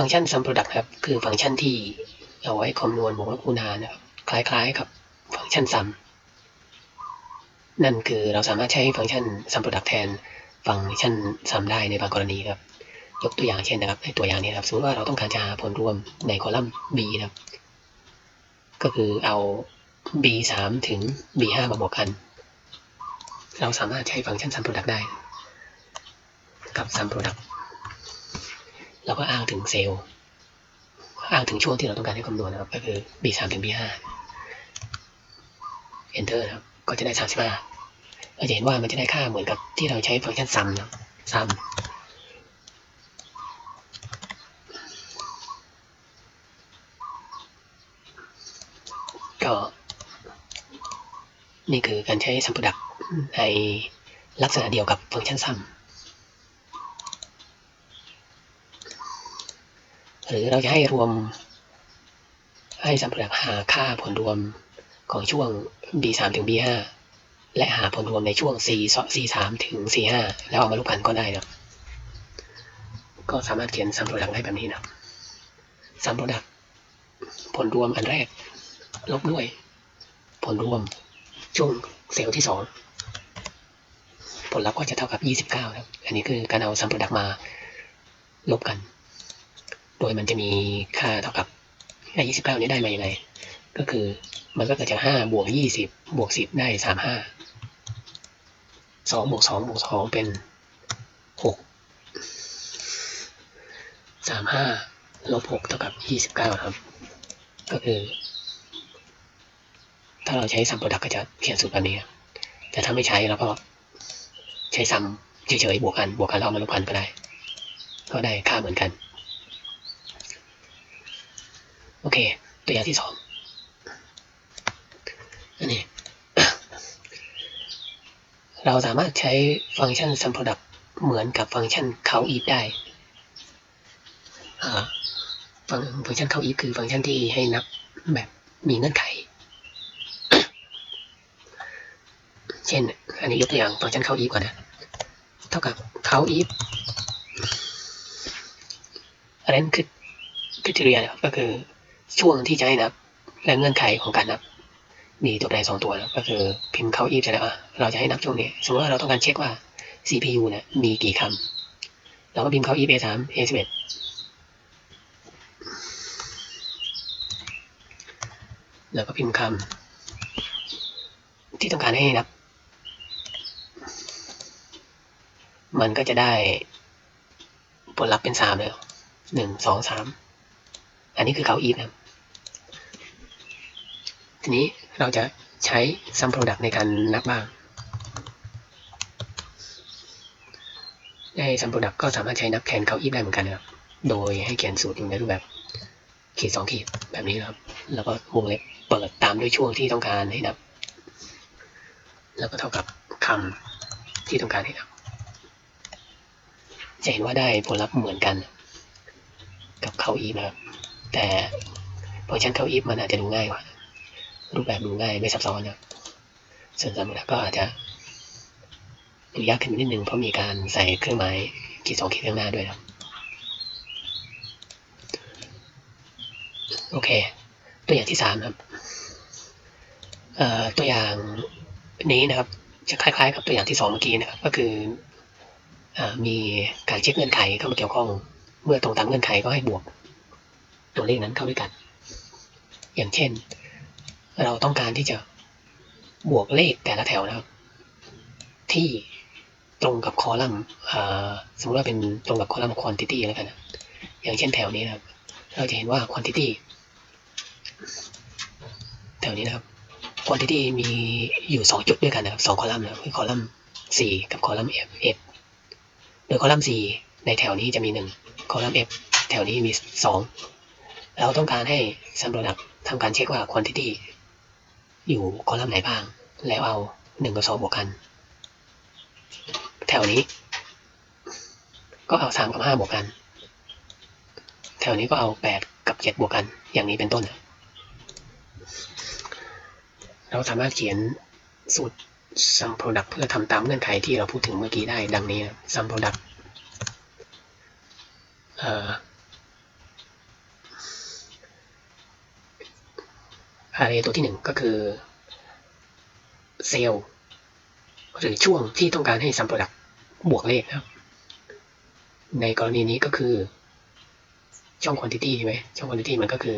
ฟังก์ชัน sum product ครับ คือฟังก์ชันที่เอาไว้คำนวณบวกลบคูณหารนะครับ คล้ายๆ กับฟังก์ชัน sum นั่นคือเราสามารถใช้ฟังก์ชัน sum product แทนฟังก์ชัน sum ได้ในบางกรณีครับ ยกตัวอย่างเช่นนะครับ ในตัวอย่างนี้ครับ สมมติว่าเราต้องการจะหาผลรวมในคอลัมน์ b นะครับ ก็คือเอา b 3ถึง b 5มาบวกกัน เราสามารถใช้ฟังก์ชัน sum product ได้ กับ sum product เราก็อ้างถึงเซลล์อ้างถึงช่วงที่เราต้องการให้คำนวณนะครับ ก็คือ b 3 ถึง b 5 enter นะครับ ก็จะได้ 35 เราจะเห็นว่ามันจะได้ค่าเหมือนกับที่เราใช้ฟังก์ชัน sum นะครับ sum ก็นี่คือการใช้ sum product ในลักษณะเดียวกับฟังก์ชัน sum หรือเราจะให้รวม ให้ sum product หาค่าผลรวมของช่วง b 3 ถึง b 5 และหาผลรวมในช่วง c c 3 ถึง c 5 แล้วเอามาลบกันก็ได้นะก็สามารถเขียน sum product ได้แบบนี้นะ sum product ผลรวมอันแรก ลบด้วย ผลรวมช่วงเซลล์ที่สองผลลัพธ์ก็จะเท่ากับ 29ครับอันนี้คือการเอา sum product มาลบกัน โดยมันจะมีค่าเท่ากับไอ้29นี้ได้มาอย่างไงก็คือมันก็เกิดจาก5บวก20บวก10 ได้ 35 2บวก2บวก2เป็น 6 35ลบ6เท่ากับ 29 ครับ ก็คือ ถ้าเราใช้ซัมโปรดักก็จะเขียนสูตรแบบนี้ครับแต่ถ้าไม่ใช้เราก็ใช้ซัมเฉยๆบวกกันบวกกันแล้วเอามาลบกันก็ได้ ก็ได้ค่าเหมือนกัน โอเค ตัวอย่างที่สองอันนี้ เราสามารถใช้ฟังก์ชัน sum product เหมือนกับฟังก์ชัน count if ได้ฟังฟังก์ชัน count if คือฟังก์ชันที่ให้นับแบบมีเงื่อนไข เช่น อันนี้ยกตัวอย่างฟังก์ชัน count if ก่อนนะ เท่ากับ count if อันนั้นคือ criteria นะก็คือ ช่วงที่จะให้นับ และเงื่อนไขของการนับ มีตัวแปรสองตัวนะก็คือพิมพ์เข้า if เสร็จแล้วอะเราจะให้นับช่วงนี้สมมติว่าเราต้องการเช็คว่า CPU เนี่ยมีกี่คำเราก็พิมพ์เข้า if a 3 a 11แล้วก็พิมพ์คำที่ต้องการให้นับ มันก็จะได้ผลลัพธ์เป็นสามเลยหนึ่งสองสามอันนี้คือเขา if นะ ทีนี้เราจะใช้ sum product ในการนับบ้าง ใน sum product ก็สามารถใช้นับแทนเขา if ได้เหมือนกันนะครับ โดยให้เขียนสูตรอยู่ในรูปแบบขีดสองขีดแบบนี้นะครับ แล้วก็วงเล็บเปิดตามด้วยช่วงที่ต้องการให้นับ แล้วก็เท่ากับคำที่ต้องการให้นับ จะเห็นว่าได้ผลลัพธ์เหมือนกัน กับเขา if นะครับ แต่ฟังก์ชันเขา if มันอาจจะดูง่ายกว่า รูปแบบดูง่ายไม่ซับซ้อนนะส่วนสำหรับก็อาจจะดูยากขึ้นนิดนึงเพราะมีการใส่เครื่องหมายขีดสองขีดข้างหน้าด้วยนะโอเค ตัวอย่างที่สามครับตัวอย่างนี้นะครับ จะคล้าย ๆ กับตัวอย่างที่สองเมื่อกี้นะครับ ก็คืออมีการเช็คเงื่อนไขเข้ามาเกี่ยวข้อง เมื่อตรงตามเงื่อนไขก็ให้บวก ตัวเลขนั้นเข้าด้วยกัน อย่างเช่น เราต้องการที่จะบวกเลขแต่ละแถวนะครับ ที่ตรงกับคอลัมน์สมมติว่าเป็นตรงกับคอลัมน์ quantity แล้วกัน อย่างเช่นแถวนี้นะครับ เราจะเห็นว่า quantity แถวนี้นะครับ quantity มีอยู่สองจุดด้วยกันนะครับสองคอลัมน์นะคือคอลัมน์สี่กับคอลัมน์ f f โดยคอลัมน์สี่ในแถวนี้จะมีหนึ่งคอลัมน์ f แถวนี้มีสองเราต้องการให้ sum product ทำการเช็คว่า quantity อยู่คอลัมน์ไหนบ้าง แล้วเอาหนึ่งกับสองบวกกัน แถวนี้ ก็เอาสามกับห้าบวกกัน แถวนี้ก็เอาแปดกับเจ็ดบวกกัน อย่างนี้เป็นต้น เราสามารถเขียนสูตร sum product เพื่อทำตามเงื่อนไขที่เราพูดถึงเมื่อกี้ได้ดังนี้ sum product เอ่อ array ตัวที่หนึ่งก็คือเซลล์หรือช่วงที่ต้องการให้สัม product บวกเลขครับ ในกรณีนี้ก็คือช่อง quantity ใช่ไหมช่องค quantity มันก็คือ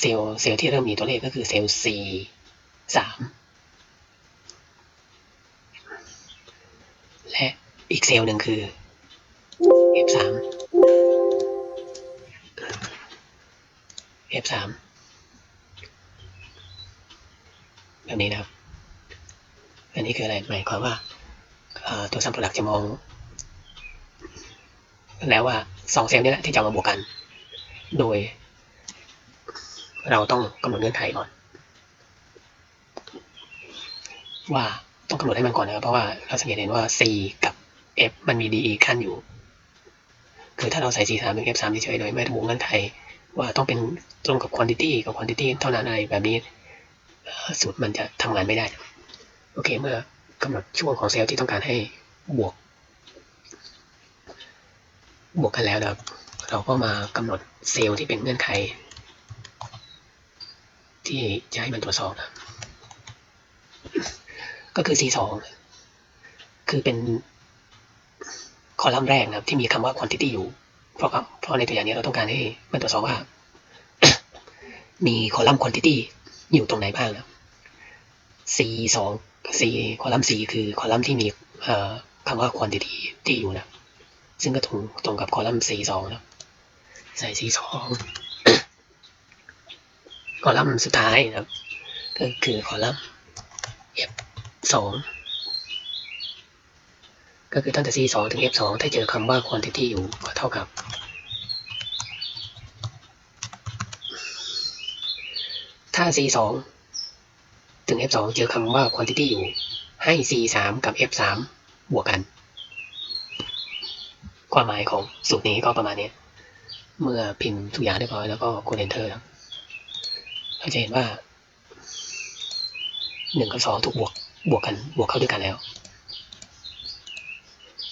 เซลล์เซลล์ที่เริ่มมีตัวเลขก็คือเซลล์ C 3และอีกเซลล์หนึ่งคือ F3 F3 อันนี้นะครับ อันนี้คืออะไรหมายความว่าตัวสัมโปรดักจะมอง แล้วว่าสองเซลล์นี้แหละที่จะมาบวกกัน โดย เราต้องกำหนดเงื่อนไขก่อน ว่าต้องกำหนดให้มันก่อนนะครับ เพราะว่าเราสังเกตเห็นว่า C กับ F มันมี DE ขั้นอยู่ คือถ้าเราใส่ C 3เป็น F 3เฉยๆโดยไม่ระบุเงื่อนไขว่าต้องเป็นตรงกับ quantity กับ quantity เท่านั้นอะไรแบบนี้ สูตรมันจะทำงานไม่ได้ โอเค เมื่อกำหนดช่วงของเซลล์ที่ต้องการให้บวก บวกกันแล้วนะครับ เราก็มากำหนดเซลล์ที่เป็นเงื่อนไข ที่จะให้มันตรวจสอบนะก็คือ C2 คือเป็นคอลัมน์แรกนะครับ ที่มีคำว่า quantity อยู่ เพราะเพราะในตัวอย่างนี้เราต้องการให้มันตรวจสอบว่า มีคอลัมน์ quantity อยู่ตรงไหนบ้างนะ C2 C คอลัมน์ C คือคอลัมน์ที่มีคำว่า quantity ที่อยู่นะ ซึ่งก็ตรงตรงกับคอลัมน์ C2 นะ ใส่ C2 คอลัมน์สุดท้ายนะครับ ก็คือคอลัมน์ F2 ก็คือตั้งแต่ C2 ถึง F2 ถ้าเจอคำว่า quantity อยู่ก็เท่ากับ ถ้า C2 ถึง F2 เจอคำว่า quantity อยู่ ให้ C3 กับ F3 บวกกัน ความหมายของสูตรนี้ก็ประมาณนี้ เมื่อพิมพ์ทุกอย่างเรียบร้อยแล้วก็กด enter ครับเราจะเห็นว่าหนึ่งกับสองถูกบวกบวกกันบวกเข้าด้วยกันแล้ว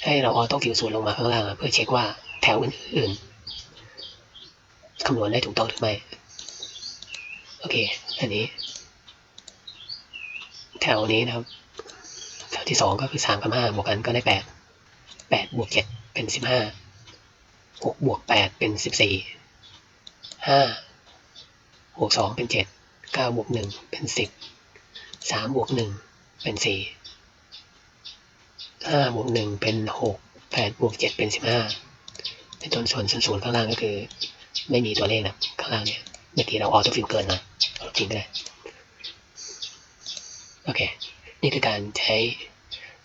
ให้เราออโต้ฟิลสูตรลงมาข้างล่างเพื่อเช็คว่าแถวอื่นๆคำนวณได้ถูกต้องหรือไม่ โอเค อันนี้ แถวนี้นะครับ แถวที่สองก็คือสามกับห้าบวกกันก็ได้แปดแปดบวกเจ็ดเป็นสิบห้าหกบวกแปดเป็นสิบสี่ห้าบวกสองเป็นเจ็ดเก้าบวกหนึ่งเป็นสิบสามบวกหนึ่งเป็นสี่ห้าบวกหนึ่งเป็นหกแปดบวกเจ็ดเป็นสิบห้าเป็นต้นส่วนส่วนศูนย์ข้างล่างก็คือ ไม่มีตัวเลขนะข้างล่างเนี่ยเมื่อกี้เราออโต้ฟิลเกินนะ จริงก็ได้โอเค นี่คือการใช้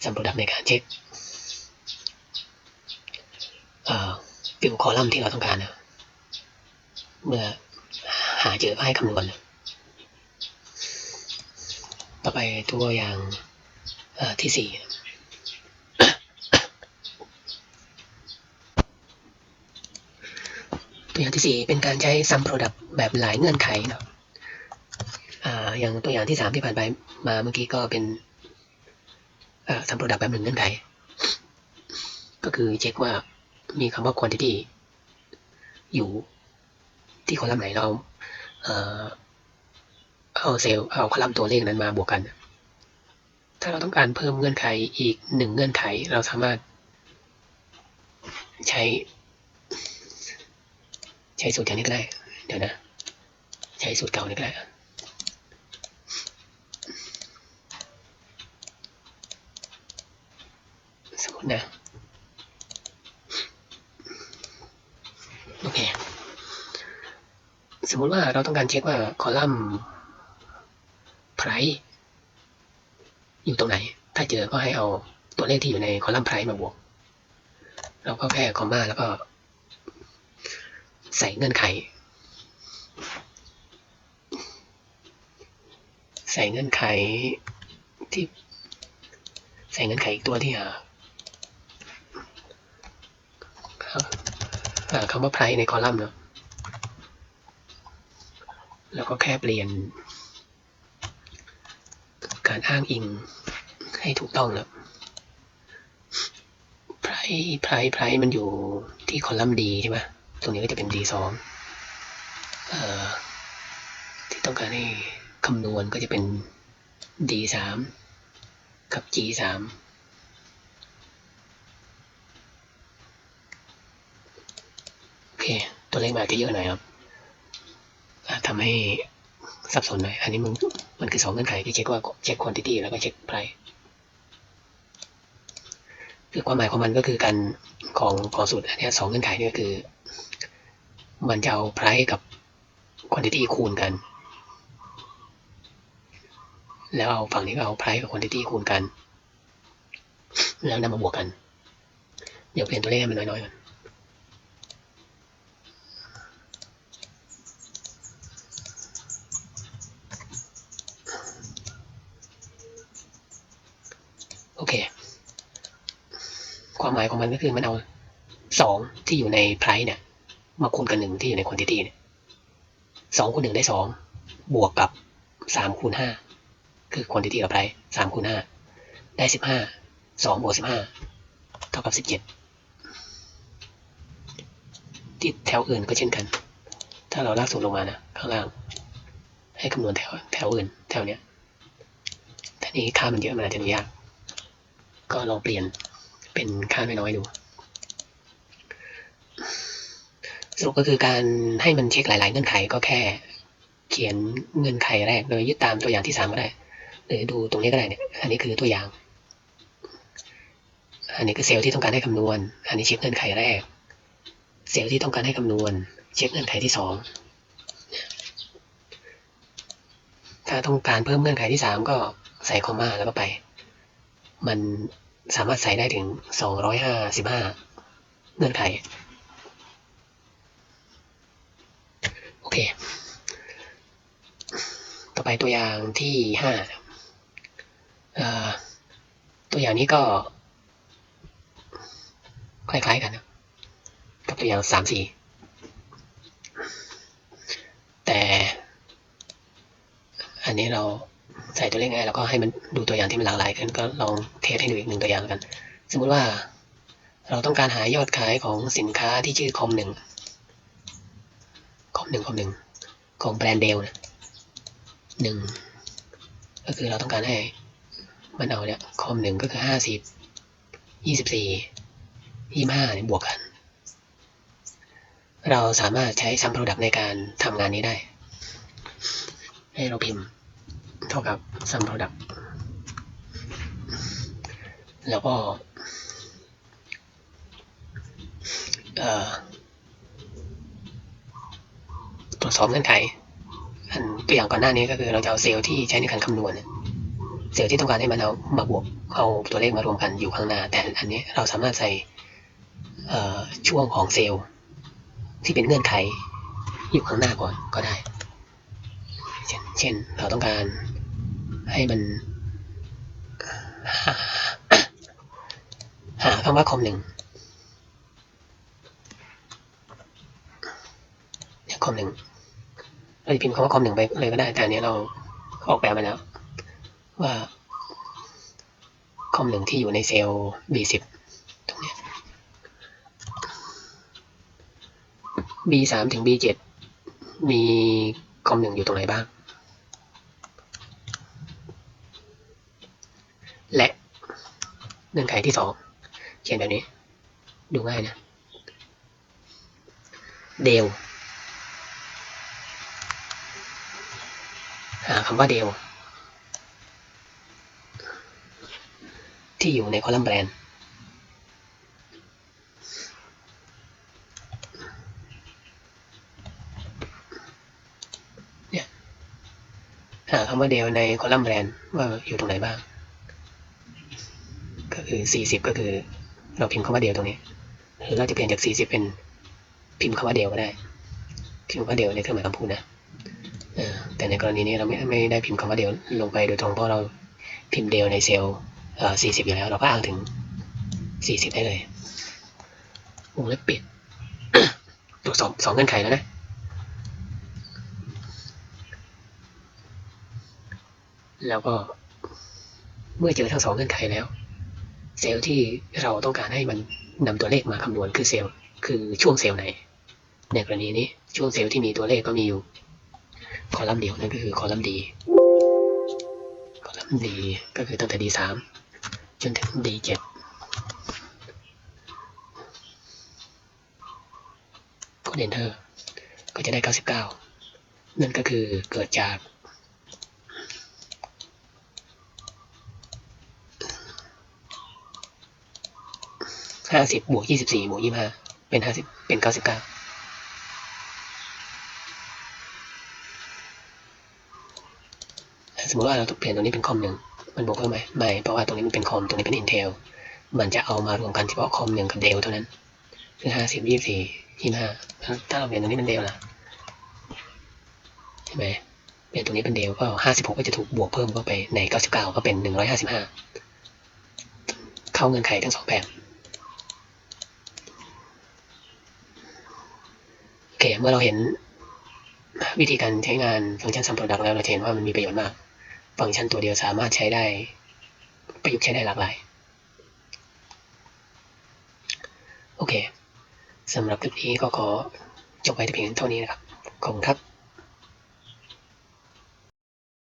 สัมปดักในการเช็คฟิลคอลัมน์ที่เราต้องการนะเมื่อหาเจอก็ให้คำนวณต่อไปตัวอย่างที่สี่ตัวอย่างที่สี่เป็นการใช้ซัมโปรดักแบบหลายเงื่อนไขนะ อย่างตัวอย่างที่สามที่ผ่านไปมาเมื่อกี้ก็เป็นเอ่อซัมโปรดักต์แบบหนึ่งเงื่อนไขก็คือเช็คว่ามีคำว่า quantity อยู่ที่คอลัมน์ไหนเราเอาเซลล์เอาคอลัมน์ตัวเลขนั้นมาบวกกัน ถ้าเราต้องการเพิ่มเงื่อนไขอีกหนึ่งเงื่อนไขเราสามารถ ใช้ ใช้สูตรอย่างนี้ก็ได้ เดี๋ยวนะ ใช้สูตรเก่านี่ก็ได้ สมมติ นะโอเค สมมุติว่าเราต้องการเช็คว่าคอลัมน์ price อยู่ตรงไหน ถ้าเจอก็ให้เอาตัวเลขที่อยู่ในคอลัมน์ price มาบวก เราก็แค่คอมมาแล้วก็ ใส่เงื่อนไข ใส่เงื่อนไขที่ ใส่เงื่อนไขอีกตัวที่หาหา คำว่า price ในคอลัมน์เนาะแล้วก็แค่เปลี่ยน การอ้างอิงให้ถูกต้องแล้ว price price price มันอยู่ที่คอลัมน์ D ใช่ไหมตรงนี้ก็จะเป็น D สองที่ต้องการให้คำนวณก็จะเป็น d สามกับ g สามโอเค ตัวเลขมาจะเยอะหน่อยครับอะทำให้สับสนหน่อย อันนี้มันมันคือสองเงื่อนไขที่เช็คว่าเช็ค quantity แล้วก็เช็ค price คือความหมายของมันก็คือการของของสูตรอันนี้สองเงื่อนไขนี่ยคือ มันจะเอา price กับ quantity คูณกัน แล้วเอาฝั่งนี้ก็เอา price กับ quantity คูณกัน แล้วนำมาบวกกัน เดี๋ยวเปลี่ยนตัวเลขให้มันน้อยๆก่อนโอเค ความ หมายของมันก็คือมันเอาสองที่อยู่ใน price เนี่ย มาคูณกันหนึ่งที่อยู่ใน quantity เนี่ยสองคูณหนึ่งได้สองบวกกับสามคูณห้าคือ quantity กับ price สามคูณห้าได้สิบห้าสองบวกสิบห้าเท่ากับสิบเจ็ดที่แถวอื่นก็เช่นกัน ถ้าเราลากสูตรลงมานะ ข้างล่าง ให้คำนวณแถวแถวอื่น แถวเนี้ยแต่นี้ค่ามันเยอะมันอาจจะดูยาก ก็ลองเปลี่ยน เป็นค่าไม่น้อยดูสรุปก็คือการให้มันเช็คหลาย ๆ เงื่อนไขก็แค่ เขียนเงื่อนไขแรกโดยยึดตามตัวอย่างที่สามก็ได้หรือดูตรงนี้ก็ได้เนี่ยอันนี้คือตัวอย่าง อันนี้คือเซลล์ที่ต้องการให้คำนวณ อันนี้เช็คเงื่อนไขแรก เซลล์ที่ต้องการให้คำนวณ เช็คเงื่อนไขที่สองถ้าต้องการเพิ่มเงื่อนไขที่สามก็ใส่คอมมาแล้วก็ไป มัน สามารถใส่ได้ถึงสองร้อยห้าสิบห้าเงื่อนไข โอเค ต่อไปตัวอย่างที่ห้าตัวอย่างนี้ก็ คล้ายๆกันนะกับตัวอย่างสามสี่แต่อันนี้เรา ใส่ตัวเลขง่ายแล้วก็ให้มันดูตัวอย่างที่มันหลากหลายขึ้นก็ลองเทสให้ดูอีกหนึ่งตัวอย่างกัน สมมุติว่าเราต้องการหายอดขายของสินค้าที่ชื่อคอมหนึ่งคอมหนึ่งคอมหนึ่งของแบรนด์เดลนะหนึ่งก็คือเราต้องการให้มันเอาเนี่ยคอมหนึ่งก็คือห้าสิบยี่สิบสี่ยี่ห้าเนี่ยบวกกัน เราสามารถใช้ซัมโปรดักในการทำงานนี้ได้ ให้เราพิมพ์ เท่ากับ sum product แล้วก็ตรวจสอบเงื่อนไขอันตัวอย่างก่อนหน้านี้ก็คือเราจะเอาเซลล์ที่ใช้ในการคำนวณเซลล์ที่ต้องการให้มันเอามาบวกเอาตัวเลขมารวมกันอยู่ข้างหน้า แต่อันนี้เราสามารถใส่ช่วงของเซลล์ที่เป็นเงื่อนไขอยู่ข้างหน้าก่อนก็ได้ เช่นเราต้องการ ให้มัน หาคำว่าคอมหนึ่งเนี่ยคอมหนึ่งเราจะพิมพ์คำว่าคอมหนึ่งไปเลยก็ได้ แต่อันนี้เราออกแบบมาแล้ว ว่าคอมหนึ่งที่อยู่ในเซลล์ B10 ตรงนี้ B3 ถึง B7 มีคอมหนึ่งอยู่ตรงไหนบ้าง และ เงื่อนไขที่สองเขียนแบบนี้ ดูง่ายนะเดลหาคำว่าเดลที่อยู่ในคอลัมน์แบรนด์เนี่ยหาคำว่าเดลในคอลัมน์แบรนด์ว่าอยู่ตรงไหนบ้าง คือ 40 ก็คือ เราพิมพ์คำว่าเดลตรงนี้ หรือเราจะเปลี่ยนจาก 40 เป็นพิมพ์คำว่าเดลก็ได้ พิมพ์คำว่าเดลในเครื่องหมายคำพูดนะแต่ในกรณีนี้เราไม่ไม่ได้พิมพ์คำว่าเดลลงไปโดยตรงเพราะเราพิมพ์เดลในเซลล์40 อยู่แล้ว เราก็อ้างถึง 40 ได้เลยวงเล็บปิดตรวจสอบสองเงื่อนไขแล้วนะแล้วก็เมื่อเจอทั้งสองเงื่อนไขแล้ว เซลล์ที่เราต้องการให้มันนำตัวเลขมาคำนวณคือเซลล์คือช่วงเซลล์ไหน ในกรณีนี้ช่วงเซลล์ที่มีตัวเลขก็มีอยู่ คอลัมน์เดียวนั่นก็คือคอลัมน์ D คอลัมน์ D ก็คือตั้งแต่ D สามจนถึง D เจ็ดกด Enter ก็จะได้ 99 นั่นก็คือเกิดจาก ห้าสิบบวกยี่สิบสี่บวกยี่ห้าเป็นห้าสิบเป็นเก้าสิบเก้าสมมติว่าเราเปลี่ยนตรงนี้เป็นคอมหนึ่งมันบวกเพิ่มไหมไม่เพราะว่าตรงนี้มันเป็นคอมตรงนี้เป็น Intel มันจะเอามารวมกันเฉพาะคอมหนึ่งกับเดลเท่านั้นคือห้าสิบยี่สิบสี่ยี่ห้าถ้าเราเปลี่ยนตรงนี้เป็นเดลล่ะใช่ไหมเปลี่ยนตรงนี้เป็นเดลก็ห้าสิบหกก็จะถูกบวกเพิ่มเข้าไปในเก้าสิบเก้าก็เป็นหนึ่งร้อยห้าสิบห้าเข้าเงื่อนไขทั้งสองแบบ อเคเมื่อเราเห็นวิธีการใช้งานฟังก์ชัน sum product แล้วเราเห็นว่ามันมีประโยชน์มาก ฟังก์ชันตัวเดียวสามารถใช้ได้ ประยุกต์ใช้ได้หลากหลาย โอเคสำหรับคลิปนี้ก็ขอจบไปแต่เพียงเท่านี้นะครับ ขอบคุณครับ